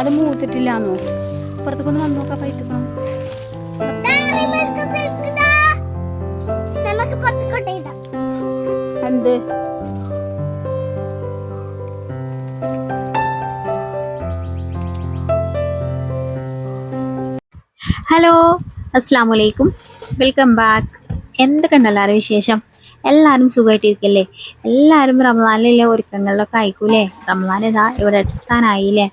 അത് മൂത്തിട്ടില്ലാന്നോ? പുറത്തേക്കൊന്ന് വന്നു നോക്കാം ഇടാം. എന്ത്? ഹലോ അസ്സാം വലൈക്കും വെൽക്കം ബാക്ക്. എന്തൊക്കെയുണ്ട് എല്ലാവരും വിശേഷം? എല്ലാവരും സുഖമായിട്ടിരിക്കല്ലേ? എല്ലാവരും റമദാനിലെ ഒരുക്കങ്ങളിലൊക്കെ ആയിക്കൂലേ റമദാൻ ഇതാ ഇവിടെ എത്താനായില്ലേ?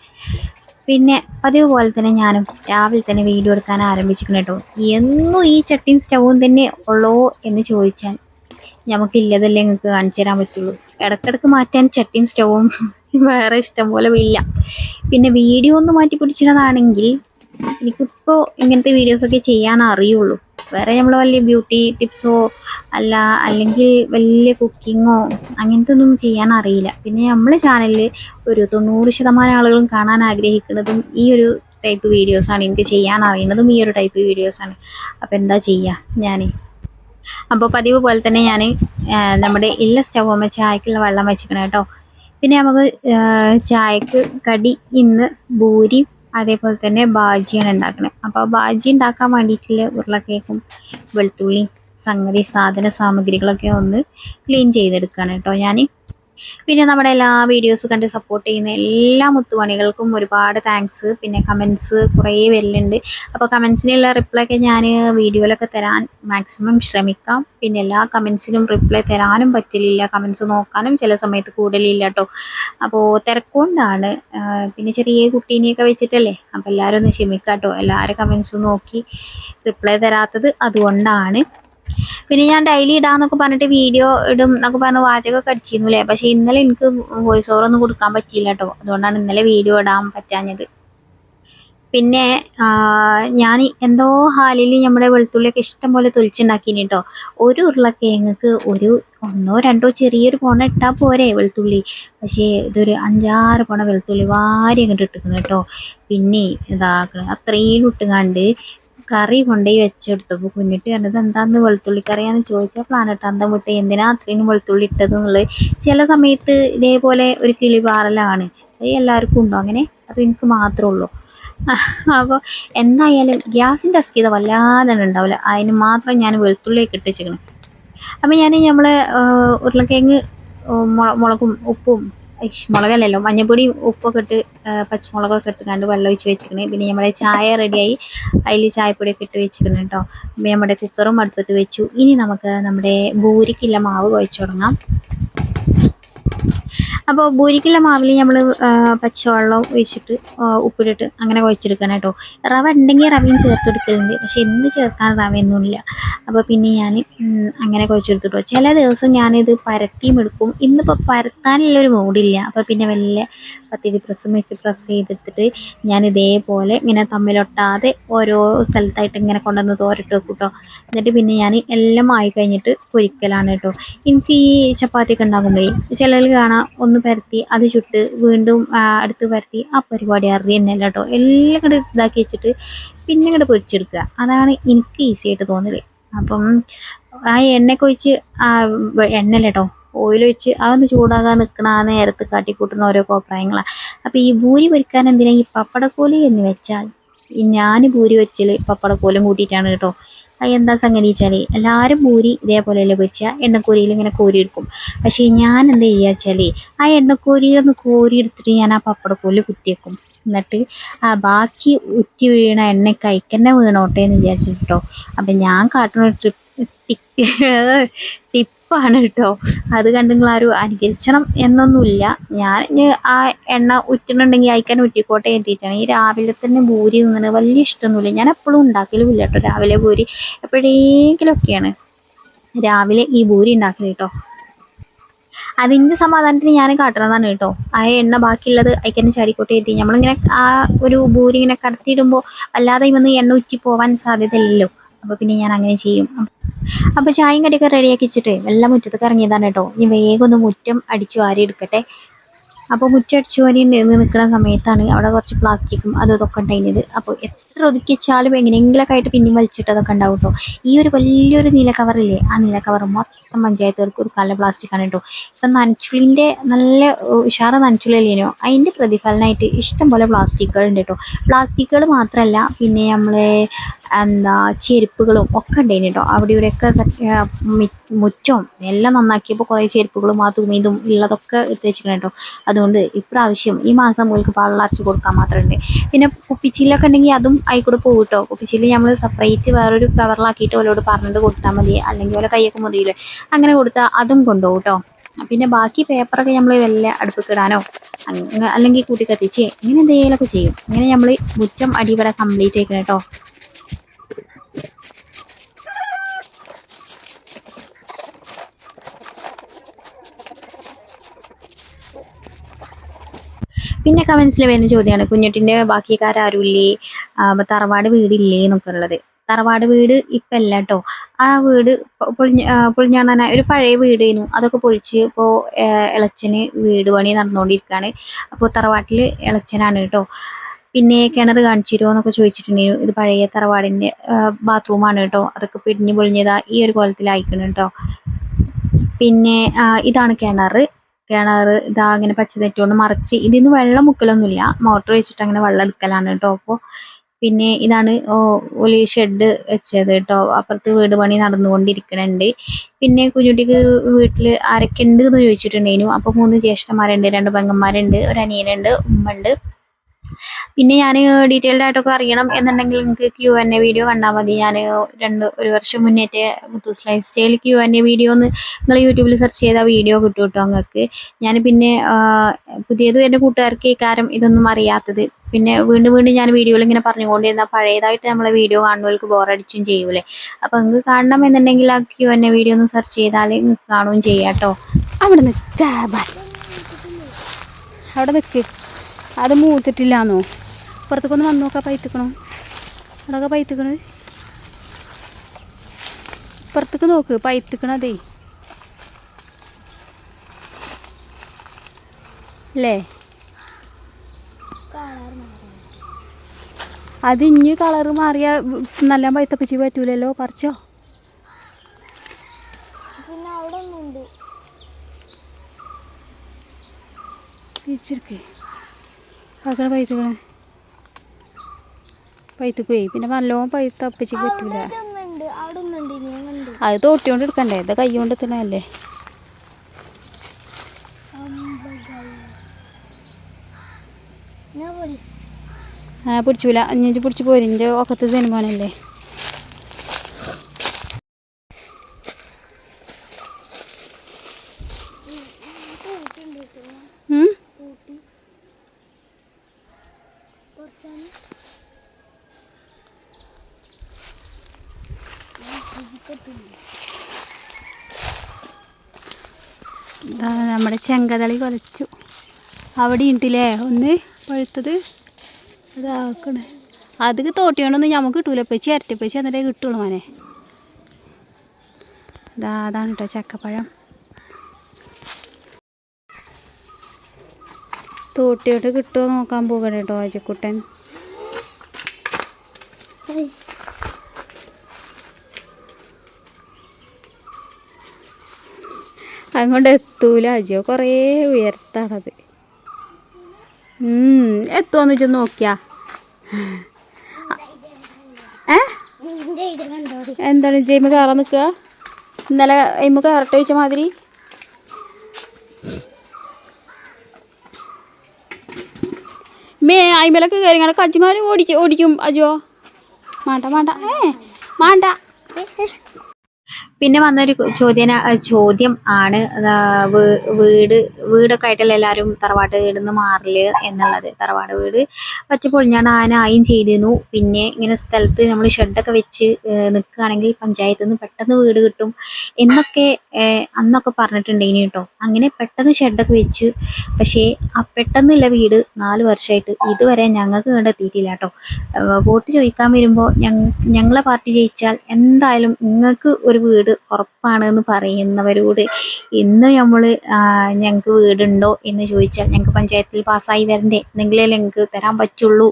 പിന്നെ പതിവ് പോലെ തന്നെ ഞാനും രാവിലെ തന്നെ വീഡിയോ എടുക്കാൻ ആരംഭിച്ചിരിക്കണം കേട്ടോ. എന്നും ഈ ചട്ടിയും സ്റ്റൗവും തന്നെ ഉള്ളോ എന്ന് ചോദിച്ചാൽ നമുക്കില്ലതല്ലേ നിങ്ങൾക്ക് കാണിച്ചു തരാൻ പറ്റുള്ളൂ. ഇടക്കിടക്ക് മാറ്റാൻ ചട്ടിയും സ്റ്റൗവും വേറെ ഇഷ്ടം പോലെ ഇല്ല. പിന്നെ വീഡിയോ ഒന്ന് മാറ്റി പിടിച്ചിട്ടതാണെങ്കിൽ എനിക്കിപ്പോൾ ഇങ്ങനത്തെ വീഡിയോസൊക്കെ ചെയ്യാൻ അറിയുള്ളൂ. വേറെ നമ്മൾ വലിയ ബ്യൂട്ടി ടിപ്സോ അല്ല അല്ലെങ്കിൽ വലിയ കുക്കിങ്ങോ അങ്ങനത്തെ ഒന്നും ചെയ്യാൻ അറിയില്ല പിന്നെ നമ്മളെ ചാനലിൽ ഒരു തൊണ്ണൂറ് ശതമാനം ആളുകളും കാണാൻ ആഗ്രഹിക്കുന്നതും ഈ ഒരു ടൈപ്പ് വീഡിയോസാണ് എനിക്ക് ചെയ്യാൻ അറിയുന്നതും ഈ ഒരു ടൈപ്പ് വീഡിയോസാണ് അപ്പോൾ എന്താ ചെയ്യുക ഞാൻ അപ്പോൾ പതിവ് പോലെ തന്നെ ഞാൻ നമ്മുടെ ഇല്ല സ്റ്റൗമ്മ ചായക്കുള്ള വെള്ളം വെച്ചിരിക്കണം കേട്ടോ പിന്നെ നമുക്ക് ചായക്ക് കടി ഇന്ന് ഭൂരി അതേപോലെ തന്നെ ബാജിയാണ് ഉണ്ടാക്കുന്നത് അപ്പോൾ ബാജി ഉണ്ടാക്കാൻ വേണ്ടിയിട്ടുള്ള ഉരുളക്കേക്കും വെളുത്തുള്ളി സംഗതി സാധന സാമഗ്രികളൊക്കെ ഒന്ന് ക്ലീൻ ചെയ്തെടുക്കുകയാണ് കേട്ടോ ഞാൻ പിന്നെ നമ്മുടെ എല്ലാ വീഡിയോസ് കണ്ട് സപ്പോർട്ട് ചെയ്യുന്ന എല്ലാ മുത്തുപണികൾക്കും ഒരുപാട് താങ്ക്സ് പിന്നെ കമൻസ് കുറേ വരലുണ്ട്. അപ്പോൾ കമൻസിനുള്ള റിപ്ലൈ ഒക്കെ ഞാൻ വീഡിയോയിലൊക്കെ തരാൻ മാക്സിമം ശ്രമിക്കാം. പിന്നെ എല്ലാ കമൻസിനും റിപ്ലൈ തരാനും പറ്റില്ല. കമൻസ് നോക്കാനും ചില സമയത്ത് കൂടുതലില്ല കേട്ടോ അപ്പോൾ തിരക്കൊണ്ടാണ്. പിന്നെ ചെറിയ കുട്ടീനെയൊക്കെ വെച്ചിട്ടല്ലേ? അപ്പോൾ എല്ലാവരും ഒന്ന് ക്ഷമിക്കാം കേട്ടോ എല്ലാവരും കമൻസും നോക്കി റിപ്ലൈ തരാത്തത് അതുകൊണ്ടാണ്. പിന്നെ ഞാൻ ഡെയിലി ഇടാന്നൊക്കെ പറഞ്ഞിട്ട് വീഡിയോ ഇടും എന്നൊക്കെ പറഞ്ഞ് വാചകമൊക്കെ അടിച്ചിരുന്നു അല്ലേ പക്ഷേ ഇന്നലെ എനിക്ക് വോയിസ് ഓവർ ഒന്നും കൊടുക്കാൻ പറ്റിയില്ല കേട്ടോ. അതുകൊണ്ടാണ് ഇന്നലെ വീഡിയോ ഇടാൻ പറ്റാഞ്ഞത്. പിന്നെ ഞാൻ എന്തോ ഹാലിൽ നമ്മുടെ വെളുത്തുള്ളിയൊക്കെ ഇഷ്ടം പോലെ തൊലിച്ചുണ്ടാക്കിനി കേട്ടോ. ഒരു ഉരുളക്കിഴങ്ങക്ക് ഒരു ഒന്നോ രണ്ടോ ചെറിയൊരു പോണ ഇട്ടാൽ പോരെ വെളുത്തുള്ളി. പക്ഷേ ഇതൊരു അഞ്ചാറ് പോണ വെളുത്തുള്ളി വാരി അങ്ങോട്ട് ഇട്ടിക്കണം കേട്ടോ. പിന്നെ ഇതാക്കണം അത്രയും ഇട്ടുകാണ്ട് കറി കൊണ്ടുപോയി വെച്ചെടുത്തപ്പോൾ കുഞ്ഞിട്ട് പറഞ്ഞത് എന്താന്ന് വെളുത്തുള്ളി കറിയാന്ന് ചോദിച്ചാൽ പ്ലാനട്ട് അന്തം വിട്ട് എന്തിനാ അത്രയും വെളുത്തുള്ളി ഇട്ടത് എന്നുള്ളത്. ചില സമയത്ത് ഇതേപോലെ ഒരു കിളി പാറലാണ് അത് എല്ലാവർക്കും ഉണ്ടോ അങ്ങനെ? അപ്പൊ എനിക്ക് മാത്രമേ ഉള്ളൂ. അപ്പോൾ എന്തായാലും ഗ്യാസിന്റെ അസ്കിത വല്ലാതെ ഉണ്ടാവില്ല. അതിന് മാത്രം ഞാൻ വെളുത്തുള്ളിയൊക്കെ ഇട്ടിച്ചിക്കണം അപ്പം ഞാൻ നമ്മൾ ഉരുളക്കിഴങ്ങ് മുളകും ഉപ്പും മുളകല്ലല്ലോ. മഞ്ഞപ്പൊടി ഉപ്പൊക്കെ ഇട്ട് പച്ചമുളകൊക്കെ ഇട്ട് കണ്ട് വെള്ളം ഒഴിച്ച് വെച്ചിക്കണേ പിന്നെ നമ്മുടെ ചായ റെഡിയായി. അതിൽ ചായപ്പൊടിയൊക്കെ ഇട്ട് വെച്ചിക്കണം കേട്ടോ നമ്മുടെ കുക്കറും അടുപ്പത്ത് വെച്ചു. ഇനി നമുക്ക് നമ്മുടെ ഭൂരിക്കുള്ള മാവ് കുഴച്ച് തുടങ്ങാം. അപ്പോൾ ഭൂരിക്കുള്ള മാവിൽ നമ്മൾ പച്ചവെള്ളം ഒഴിച്ചിട്ട് ഉപ്പിട്ട് ഉപ്പിട്ടിട്ട് അങ്ങനെ കുഴച്ചെടുക്കണം കേട്ടോ റവ ഉണ്ടെങ്കിൽ റവയും ചേർത്തെടുക്കലുണ്ട് പക്ഷെ എന്ത് ചേർക്കാൻ റവയൊന്നുമില്ല. അപ്പോൾ പിന്നെ ഞാൻ അങ്ങനെ കുഴച്ചെടുത്തിട്ടോ. ചില ദിവസം ഞാനിത് പരത്തിയും എടുക്കും. ഇന്നിപ്പോൾ പരത്താനുള്ള ഒരു മൂഡില്ല അപ്പോൾ പിന്നെ വലിയ പത്തിരി പ്രസ്സും വെച്ച് പ്രസ് ചെയ്തെടുത്തിട്ട് ഞാൻ ഇതേപോലെ ഇങ്ങനെ തമ്മിലൊട്ടാതെ ഓരോ സ്ഥലത്തായിട്ട് ഇങ്ങനെ കൊണ്ടുവന്ന് തോരട്ട് വെക്കും കേട്ടോ എന്നിട്ട് പിന്നെ ഞാൻ എല്ലാം ആയി കഴിഞ്ഞിട്ട് പൊരിക്കലാണ് കേട്ടോ എനിക്ക് ഈ ചപ്പാത്തിയൊക്കെ ഉണ്ടാക്കുമ്പോഴേ ചിലർ കാണാം ഒന്ന് പരത്തി അത് ചുട്ട് വീണ്ടും അടുത്ത് പരത്തി ആ പരിപാടി അറിയുന്നില്ല കേട്ടോ എല്ലാം കൂടെ ഇതാക്കി വെച്ചിട്ട് പിന്നെ ഇങ്ങോട്ട് പൊരിച്ചെടുക്കുക. അതാണ് എനിക്ക് ഈസി ആയിട്ട് തോന്നൽ. അപ്പം ആ എണ്ണയൊക്കെ ഒഴിച്ച് എണ്ണ കേട്ടോ ഓയിൽ ഒഴിച്ച് അതൊന്ന് ചൂടാകാൻ നിൽക്കണ ആ നേരത്ത് കാട്ടിക്കൂട്ടുന്ന ഓരോ കോപ്രായങ്ങളാണ് അപ്പം ഈ ഭൂരി പൊരിക്കാൻ എന്തിനാ ഈ പപ്പടക്കോലി എന്ന് വെച്ചാൽ ഞാൻ ഭൂരി പൊരിച്ചൽ പപ്പടക്കോലും കൂട്ടിയിട്ടാണ് കേട്ടോ. എന്താ സംഗതി വെച്ചാൽ എല്ലാവരും പൂരി ഇതേപോലെയല്ലേ പൊരിച്ച? എണ്ണക്കൂരിയിൽ ഇങ്ങനെ കോരി എടുക്കും പക്ഷേ ഞാൻ എന്താ ചെയ്യുക വെച്ചാൽ ആ എണ്ണക്കൂരിയിലൊന്ന് കോരി എടുത്തിട്ട് ഞാൻ ആ പപ്പടക്കോൽ കുത്തിയേക്കും എന്നിട്ട് ആ ബാക്കി ഉറ്റി വീണ എണ്ണ കൈക്കന്നെ വീണോട്ടെ എന്ന് വിചാരിച്ചിട്ടോ അപ്പം ഞാൻ കാട്ടുന്ന ട്രിപ്പ് ടിപ്പാണ് കേട്ടോ. അത് കണ്ട് നിങ്ങൾ ആരും അനുകരിച്ചണം എന്നൊന്നുമില്ല. ഞാൻ ആ എണ്ണ ഉറ്റുന്നുണ്ടെങ്കിൽ അയക്കാൻ ഉറ്റിക്കോട്ടെ എത്തിയിട്ടാണ് ഈ രാവിലെ തന്നെ ഭൂരി തിന്നണത് വലിയ ഇഷ്ടമൊന്നുമില്ല. ഞാൻ എപ്പോഴും ഉണ്ടാക്കലുമില്ല കേട്ടോ രാവിലെ ഭൂരി. എപ്പോഴെങ്കിലുമൊക്കെയാണ് രാവിലെ ഈ ഭൂരി ഉണ്ടാക്കൽ കേട്ടോ. അതിന്റെ സമാധാനത്തിന് ഞാൻ കാട്ടണതാണ് കേട്ടോ. ആ എണ്ണ ബാക്കിയുള്ളത് അയക്കാൻ ചാടിക്കോട്ടെ എത്തി നമ്മളിങ്ങനെ ആ ഒരു ഭൂരി ഇങ്ങനെ കടത്തിയിടുമ്പോൾ അല്ലാതെ ഇവന്ന് എണ്ണ ഉറ്റി പോവാൻ സാധ്യതയില്ലല്ലോ. അപ്പോൾ പിന്നെ ഞാൻ അങ്ങനെ ചെയ്യും. അപ്പോൾ ചായയും കടിയൊക്കെ റെഡിയാക്കി വെച്ചിട്ട് എല്ലാം മുറ്റത്തൊക്കെ ഇറങ്ങിയതാണ് കേട്ടോ. ഇനി വേഗം ഒന്ന് മുറ്റം അടിച്ച് വാരി എടുക്കട്ടെ. അപ്പോൾ മുറ്റം അടിച്ച് വാരി നിൽക്കുന്ന സമയത്താണ് അവിടെ കുറച്ച് പ്ലാസ്റ്റിക്കും അതും ഇതൊക്കെ ഉണ്ടായിരുന്നത്. അപ്പോൾ എത്ര ഒതുക്കി വെച്ചാലും എങ്ങനെയെങ്കിലൊക്കെ ആയിട്ട് പിന്നെയും വലിച്ചിട്ട് അതൊക്കെ ഉണ്ടാവും കേട്ടോ. ഈ ഒരു വലിയൊരു നീല കവറില്ലേ ആ നീല കവർ മൊത്തം പഞ്ചായത്തുകാർക്ക് കൊടുക്കാനുള്ള പ്ലാസ്റ്റിക് ആണ് കേട്ടോ ഇപ്പം നനച്ചുള്ളിന്റെ നല്ല ഉഷാറ ഉഷാറ് അതിന്റെ പ്രതിഫലനമായിട്ട് ഇഷ്ടം പോലെ പ്ലാസ്റ്റിക്കുകൾ ഉണ്ട് കേട്ടോ പ്ലാസ്റ്റിക്കുകൾ മാത്രമല്ല പിന്നെ നമ്മളെ എന്താ ചെരുപ്പുകളും ഒക്കെ ഉണ്ടായിരുന്നു കേട്ടോ അവിടെ ഇവിടെയൊക്കെ മുറ്റവും എല്ലാം നന്നാക്കിയപ്പോൾ കുറേ ചെരുപ്പുകളും ആ തുമീതും ഉള്ളതൊക്കെ എടുത്ത് വെച്ചിരിക്കണം കേട്ടോ അതുകൊണ്ട് ഇപ്രാവശ്യം ഈ മാസം മുതൽക്ക് പള്ളറച്ച് കൊടുക്കാൻ മാത്രമേ ഉണ്ട് പിന്നെ കുപ്പിച്ചില്ലൊക്കെ ഉണ്ടെങ്കിൽ അതും ആയിക്കൂടെ പോകും കേട്ടോ കുപ്പിച്ചില്ല നമ്മൾ സെപ്പറേറ്റ് വേറൊരു കവറിലാക്കിയിട്ട് ഓലോട് പറഞ്ഞിട്ട് കൊടുത്താൽ മതി. അല്ലെങ്കിൽ ഓരോ കൈയൊക്കെ മുറിയില്ലേ. അങ്ങനെ കൊടുത്താൽ അതും കൊണ്ടുപോകും കേട്ടോ പിന്നെ ബാക്കി പേപ്പറൊക്കെ നമ്മൾ വല്ല അടുപ്പിക്കിടാനോ അല്ലെങ്കിൽ കൂട്ടി കത്തിച്ച് ഇങ്ങനെ എന്തെങ്കിലുമൊക്കെ ചെയ്യും. ഇങ്ങനെ നമ്മൾ മുറ്റം അടിപട കംപ്ലീറ്റ് ആക്കണം കേട്ടോ പിന്നെ കമൻസിൽ വരുന്ന ചോദ്യമാണ് കുഞ്ഞുട്ടിന്റെ ബാക്കിക്കാരും തറവാട് വീടില്ലേ എന്നൊക്കെ ഉള്ളത്. തറവാട് വീട് ഇപ്പം അല്ല കേട്ടോ ആ വീട് പൊളിഞ്ഞ ആ, ഒരു പഴയ വീടായിരുന്നു അതൊക്കെ പൊളിച്ച് ഇപ്പോൾ ഇളച്ചന് വീട് പണി നടന്നുകൊണ്ടിരിക്കുകയാണ് അപ്പോൾ തറവാട്ടിൽ ഇളച്ചനാണ് കേട്ടോ പിന്നെ കിണർ കാണിച്ചു തരുമോ എന്നൊക്കെ ചോദിച്ചിട്ടുണ്ടായിരുന്നു ഇത് പഴയ തറവാടിന്റെ ബാത്റൂമാണ് കേട്ടോ അതൊക്കെ പിടിഞ്ഞ് പൊളിഞ്ഞതാ ഈ ഒരു കോലത്തിലായിക്കണം കേട്ടോ പിന്നെ ഇതാണ് കിണർ കിണർ ഇതാ അങ്ങനെ പച്ച തെറ്റുകൊണ്ട് മറിച്ച് ഇതിന്ന് വെള്ളം മുക്കലൊന്നുമില്ല മോട്ടർ വെച്ചിട്ട് അങ്ങനെ വെള്ളം എടുക്കലാണ് കേട്ടോ അപ്പോൾ പിന്നെ ഇതാണ് ഒരു ഷെഡ് വെച്ചത് കേട്ടോ. അപ്പുറത്ത് വീട് പണി നടന്നുകൊണ്ടിരിക്കണുണ്ട്. പിന്നെ കുഞ്ഞുട്ടിക്ക് വീട്ടിൽ ആരൊക്കെ ഉണ്ട് എന്ന് ചോദിച്ചിട്ടുണ്ടായിരുന്നു. അപ്പോൾ മൂന്ന് ജ്യേഷ്ഠന്മാരുണ്ട് രണ്ട് പെങ്ങന്മാരുണ്ട് ഒരു അനിയനുണ്ട് ഉമ്മ ഉണ്ട് പിന്നെ ഞാൻ ഡീറ്റെയിൽഡ് ആയിട്ടൊക്കെ അറിയണം എന്നുണ്ടെങ്കിൽ നിങ്ങൾക്ക് ക്യു എൻ എ വീഡിയോ കണ്ടാൽ മതി. ഞാൻ രണ്ട് ഒരു വർഷം മുന്നേറ്റ Muthoos lifestyle Q N A video ഒന്ന് നിങ്ങൾ യൂട്യൂബിൽ സെർച്ച് ചെയ്താൽ വീഡിയോ കിട്ടും കേട്ടോ നിങ്ങൾക്ക് ഞാൻ പിന്നെ പുതിയത് എന്റെ കൂട്ടുകാർക്ക് ഈ കാര്യം ഇതൊന്നും അറിയാത്തത്. പിന്നെ വീണ്ടും വീണ്ടും ഞാൻ വീഡിയോയിൽ ഇങ്ങനെ പറഞ്ഞുകൊണ്ടിരുന്ന പഴയതായിട്ട് നമ്മളെ വീഡിയോ കാണുന്നവർക്ക് ബോറടിച്ചും ചെയ്യൂലേ അപ്പോൾ നിങ്ങൾക്ക് കാണണം എന്നുണ്ടെങ്കിൽ ആ ക്യു എന്നെ വീഡിയോ ഒന്ന് സെർച്ച് ചെയ്താൽ നിങ്ങൾക്ക് കാണുകയും ചെയ്യാട്ടോ അവിടെ അവിടെ നിൽക്ക്. അത് മൂത്തിട്ടില്ലാന്നോ? പുറത്തേക്കൊന്ന് വന്നു നോക്കാം പൈത്തിക്കണോ? അവിടെയൊക്കെ പൈത്തുക്കണ്. പുറത്തേക്ക് നോക്ക് പൈത്തിക്കണതേ. അല്ലേ അത് ഇഞ്ഞ് കളറ് മാറിയ നല്ല വൈത്തപ്പിച്ച് പറ്റൂലല്ലോ പറിച്ചോ. തിരിച്ചെടുക്കേ. പൈത്തക്കണേ പൈത്തക്കുവേ പിന്നെ നല്ലോണം പൈത്ത അപ്പച്ചിക്ക് പറ്റൂല അത് തോട്ടിയോണ്ട് എടുക്കണ്ടേ? ഇത് കൈ കൊണ്ട് എത്തണല്ലേ ഞാൻ പോരി ആ പിടിച്ചൂല. അഞ്ഞിച്ച് പിടിച്ച് പോരിന്റെ ഒക്കത്ത് സിനിമനല്ലേ നമ്മുടെ ചെങ്കതളി കൊലച്ചു. അവിടെ ഉണ്ടല്ലേ ഒന്ന് പഴുത്തത്. അതാക്കണേ അത് തോട്ടിയോണ്ടൊന്നും നമുക്ക് കിട്ടൂല. പച്ചി ഇരട്ടിപ്പച്ചി എന്നിട്ടേ കിട്ടുള്ളൂ മോനെ. ഇതാ അതാണ് കേട്ടോ ചക്കപ്പഴം. തോട്ടിയോട്ട് കിട്ടുമോ നോക്കാൻ പോകണം കേട്ടോ ആജക്കുട്ടൻ അങ്ങോട്ട് എത്തൂല അജിയോ കുറേ ഉയരത്താണത്. എത്തുമോന്ന് വെച്ച് നോക്കിയാ ഏ നിന്റെ ഇത് കണ്ടോടി എന്താണ് ജയിമ കയറാൻ നിൽക്കുക? ഇന്നലെ അയിമ കയറട്ടെ വെച്ച മാതിരി? മേ അയിമലൊക്കെ കയറി ഇങ്ങനെ കച്ചുങ്ങാലും ഓടിക്കും ഓടിക്കും. അജോ മാണ്ട മാണ്ട. ഏ മാണ്ട. പിന്നെ വന്നൊരു ചോദ്യം ചോദ്യം ആണ് വീട് വീടൊക്കെ ആയിട്ടല്ല എല്ലാവരും തറവാട്ട് വീട് നിന്ന് മാറൽ എന്നുള്ളത് തറവാട് വീട്. പച്ച ഞാൻ ആനായും ചെയ്തിരുന്നു. പിന്നെ ഇങ്ങനെ സ്ഥലത്ത് നമ്മൾ ഷെഡൊക്കെ വെച്ച് നിൽക്കുകയാണെങ്കിൽ പഞ്ചായത്തിൽ നിന്ന് പെട്ടെന്ന് വീട് കിട്ടും എന്നൊക്കെ അന്നൊക്കെ പറഞ്ഞിട്ടുണ്ടെങ്കിൽ കേട്ടോ. അങ്ങനെ പെട്ടെന്ന് ഷെഡൊക്കെ വെച്ച് പക്ഷേ ആ പെട്ടെന്നുള്ള വീട് നാല് വർഷമായിട്ട് ഇതുവരെ ഞങ്ങൾക്ക് കണ്ടെത്തിയിട്ടില്ല കേട്ടോ. വോട്ട് ചോദിക്കാൻ വരുമ്പോൾ ഞങ്ങളെ പാർട്ടി ജയിച്ചാൽ എന്തായാലും നിങ്ങൾക്ക് ഒരു വീട് ഉറപ്പാണ് എന്ന് പറയുന്നവരോട് ഇന്ന് നമ്മൾ ഞങ്ങൾക്ക് വീടുണ്ടോ എന്ന് ചോദിച്ചാൽ ഞങ്ങൾക്ക് പഞ്ചായത്തിൽ പാസ്സായി വരണ്ടേ? എന്നെങ്കിലേ ഞങ്ങൾക്ക് തരാൻ പറ്റുള്ളൂ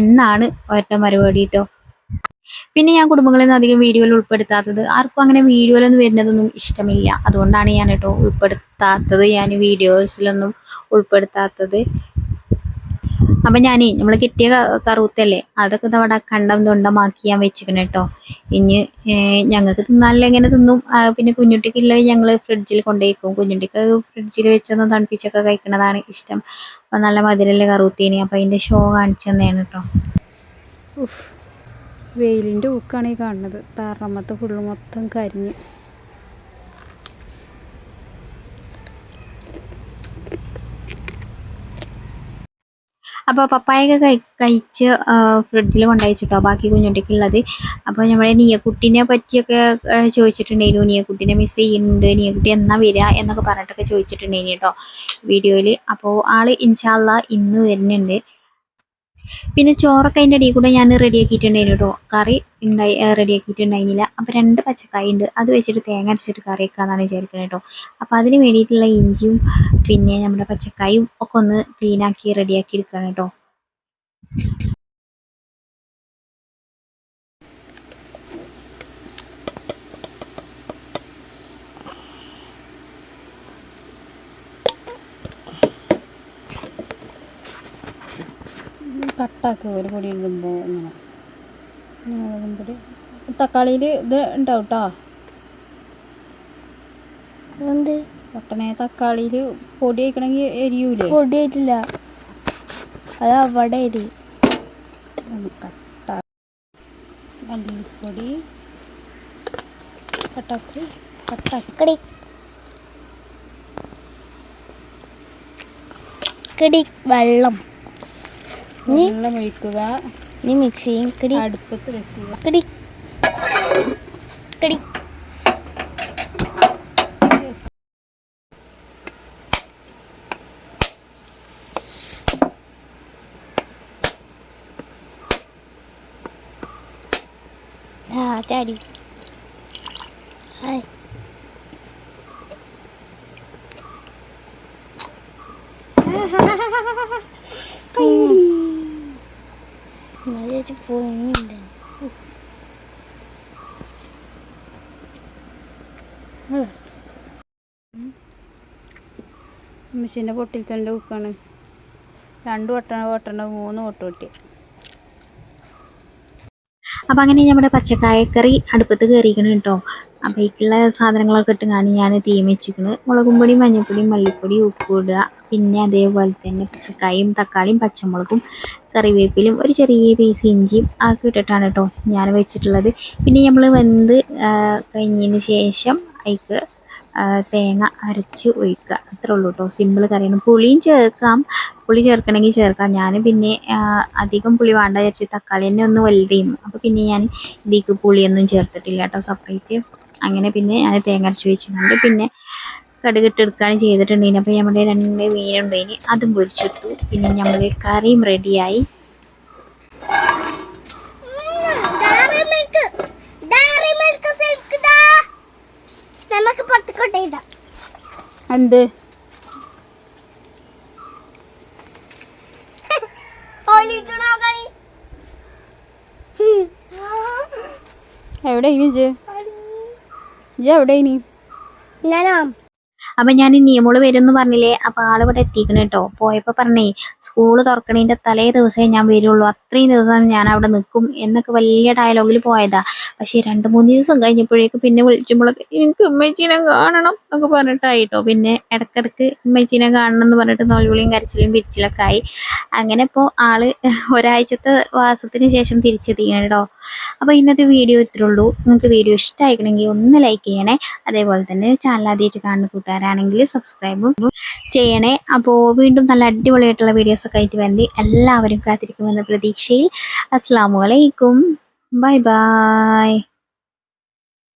എന്നാണ് അവരുടെ മറുപടി കേട്ടോ പിന്നെ ഞാൻ കുടുംബങ്ങളിൽ നിന്ന് അധികം വീഡിയോയിൽ ഉൾപ്പെടുത്താത്തത് ആർക്കും അങ്ങനെ വീഡിയോയിലൊന്നും വരുന്നതൊന്നും ഇഷ്ടമില്ല. അതുകൊണ്ടാണ് ഞാൻ കേട്ടോ ഉൾപ്പെടുത്താത്തത് ഞാൻ വീഡിയോസിലൊന്നും ഉൾപ്പെടുത്താത്തത്. അപ്പം ഞാനേ നമ്മൾ കിട്ടിയ കറുത്തല്ലേ? അതൊക്കെ അവിടെ കണ്ടം തൊണ്ടമാക്കി ഞാൻ വെച്ചിരിക്കണം കേട്ടോ ഇനി ഞങ്ങൾക്ക് തിന്നാലും എങ്ങനെ തിന്നും. പിന്നെ കുഞ്ഞുട്ടിക്കുള്ളത് ഞങ്ങൾ ഫ്രിഡ്ജിൽ കൊണ്ടുപോയിക്കും കുഞ്ഞുട്ടിക്ക് ഫ്രിഡ്ജിൽ വെച്ചൊന്ന് തണുപ്പിച്ചൊക്കെ കഴിക്കുന്നതാണ് ഇഷ്ടം. അപ്പം നല്ല മധുരല്ലേ കറുത്തേനി. അപ്പം അതിന്റെ ഷോ കാണിച്ചു തന്നെയാണ് കേട്ടോ വെയിലിന്റെ ഊക്കാണ് ഈ കാണുന്നത്. താറമത്ത് ഫുള്ള് മൊത്തം കരിഞ്ഞ്. അപ്പോൾ പപ്പായൊക്കെ കഴി കഴിച്ച് ഫ്രിഡ്ജിൽ കൊണ്ടുവച്ചിട്ടോ ബാക്കി കുഞ്ഞുട്ടിക്കുള്ളത്. അപ്പോൾ നമ്മുടെ നീയക്കുട്ടീനെ പറ്റിയൊക്കെ ചോദിച്ചിട്ടുണ്ടായിരുന്നു. നീയക്കുട്ടീനെ മിസ് ചെയ്യുന്നുണ്ട്. നീയക്കുട്ടി എന്നാ വരിക എന്നൊക്കെ പറഞ്ഞിട്ടൊക്കെ ചോദിച്ചിട്ടുണ്ടായിരുന്നു കേട്ടോ വീഡിയോയിൽ അപ്പോൾ ആൾ ഇൻഷാല്ല ഇന്ന് വരുന്നുണ്ട്. പിന്നെ ചോറൊക്കെ അതിന്റെ ഇടയിൽ കൂടെ ഞാൻ റെഡിയാക്കിയിട്ടുണ്ടായിരുന്നു കേട്ടോ കറി ഉണ്ടായി റെഡിയാക്കിയിട്ടുണ്ടായിരുന്നില്ല. അപ്പോൾ രണ്ട് പച്ചക്കായ ഉണ്ട്. അത് വെച്ചിട്ട് തേങ്ങ അരച്ചിട്ട് കറി വെക്കാമെന്നാണ് വിചാരിക്കുന്നത് കേട്ടോ അപ്പോൾ അതിന് വേണ്ടിയിട്ടുള്ള ഇഞ്ചിയും പിന്നെ നമ്മുടെ പച്ചക്കായും ഒക്കെ ഒന്ന് ക്ലീനാക്കി റെഡിയാക്കി എടുക്കുകയാണ് കേട്ടോ കട്ടാക്കുക ഒരു പൊടി ഇടുമ്പോൾ ഇങ്ങനെ. മുളകും പൊടി തക്കാളിയിൽ ഇത് ഉണ്ടാവും കേട്ടോ എന്ത് പൊട്ടനെ തക്കാളിയിൽ പൊടി വയ്ക്കണമെങ്കിൽ എരിയൂലേ? പൊടിയായിട്ടില്ല. അത് അവിടെ എരി കട്ട. മല്ലിപ്പൊടി. കട്ടാക്കി കട്ടാക്കി കടി കടി വെള്ളം. വെള്ളം ഒഴിക്കുക നീ മിക്സിയും കടി. അടുപ്പത്ത് വെക്കുക. കടി. കടി. ആ ചാടി. ഹായ്. മര്യാദ പോയില്ല മെഷീന്റെ പൊട്ടിൽ തന്നെ ഉക്കാണ് രണ്ട് വട്ടം വട്ടണ മൂന്ന് വട്ടം കിട്ടി അപ്പം അങ്ങനെ നമ്മുടെ പച്ചക്കായക്കറി അടുപ്പത്ത് കയറിയിരിക്കണം കേട്ടോ. അപ്പോൾ ഇതിലുള്ള സാധനങ്ങളൊക്കെ ഇട്ട് കാണി ഞാൻ തീമിച്ചിരിക്കുന്നത് മുളകും പൊടി മഞ്ഞൾപ്പൊടി മല്ലിപ്പൊടി ഉപ്പ് ഇടുക. പിന്നെ അതേപോലെ തന്നെ പച്ചക്കായും തക്കാളിയും പച്ചമുളകും കറിവേപ്പിലും ഒരു ചെറിയ പീസ് ഇഞ്ചിയും ആക്കി ഇട്ടിട്ടാണ് കേട്ടോ ഞാൻ വെച്ചിട്ടുള്ളത്. പിന്നെ നമ്മൾ വെന്ത് കഴിഞ്ഞതിന് ശേഷം അതിക്ക് തേങ്ങ അരച്ച് ഒഴിക്കുക. അത്രേ ഉള്ളൂ കേട്ടോ. സിമ്പിൾ കറിയാണ്. പുളിയും ചേർക്കാം. പുളി ചേർക്കണമെങ്കിൽ ചേർക്കാം. ഞാൻ പിന്നെ അധികം പുളി വേണ്ട വിചാരിച്ച് തക്കാളി തന്നെ ഒന്ന് വലുതായിരുന്നു അപ്പോൾ പിന്നെ ഞാൻ ഇതിക്ക് പുളിയൊന്നും ചേർത്തിട്ടില്ല കേട്ടോ. സെപ്പറേറ്റ് അങ്ങനെ പിന്നെ ഞാൻ തേങ്ങ അരച്ച് വെച്ചിട്ടുണ്ട്. പിന്നെ കടുകിട്ട് എടുക്കുകയാണ് ചെയ്തിട്ടുണ്ടെങ്കിൽ അപ്പോൾ നമ്മുടെ രണ്ട് മീനുണ്ടെങ്കിൽ അതും പൊരിച്ചിട്ടു പിന്നെ നമ്മൾ കറിയും റെഡിയായി. നമുക്ക് പുറത്തേക്കോട്ടെ ഇടാം എന്ത്? എവിടെ ഇനി ജെ ജ് എവിടെ ഇനി? ഞാനാ? അപ്പം ഞാൻ നിയമോൾ വരും എന്ന് പറഞ്ഞില്ലേ? അപ്പോൾ ആളിവിടെ എത്തിക്കണം കേട്ടോ പോയപ്പോൾ പറഞ്ഞേ സ്കൂൾ തുറക്കണേന്റെ തലേ ദിവസമേ ഞാൻ വരുള്ളൂ. അത്രയും ദിവസം ഞാൻ അവിടെ നിൽക്കും എന്നൊക്കെ വലിയ ഡയലോഗിൽ പോയതാ. പക്ഷേ രണ്ട് മൂന്ന് ദിവസം കഴിഞ്ഞപ്പോഴേക്ക് പിന്നെ വിളിച്ചുമ്പോഴൊക്കെ എനിക്ക് ഉമ്മച്ചീനെ കാണണം എന്നൊക്കെ പറഞ്ഞിട്ടായിട്ടോ പിന്നെ ഇടക്കിടക്ക് ഉമ്മച്ചീനെ കാണണം എന്ന് പറഞ്ഞിട്ട് നോൽവിളിയും കരച്ചിലും പിരിച്ചിലൊക്കെ ആയി. അങ്ങനെ ഇപ്പോൾ ആൾ ഒരാഴ്ചത്തെ വാസത്തിന് ശേഷം തിരിച്ചെത്തിക്കണം കേട്ടോ അപ്പോൾ ഇന്നത്തെ വീഡിയോ ഇത്രയുള്ളൂ നിങ്ങൾക്ക് വീഡിയോ ഇഷ്ടമായിക്കണമെങ്കിൽ ഒന്ന് ലൈക്ക് ചെയ്യണേ. അതേപോലെ തന്നെ ചാനൽ ആദ്യമായിട്ട് കാണുന്ന കൂട്ടുകാരാണെങ്കിൽ സബ്സ്ക്രൈബും ചെയ്യണേ. അപ്പോൾ വീണ്ടും നല്ല അടിപൊളിയായിട്ടുള്ള വീഡിയോസ് ഒക്കെ ആയിട്ട് വേണ്ടി എല്ലാവരും കാത്തിരിക്കുമെന്ന പ്രതീക്ഷയിൽ. അസ്സാം ബൈ ബൈ.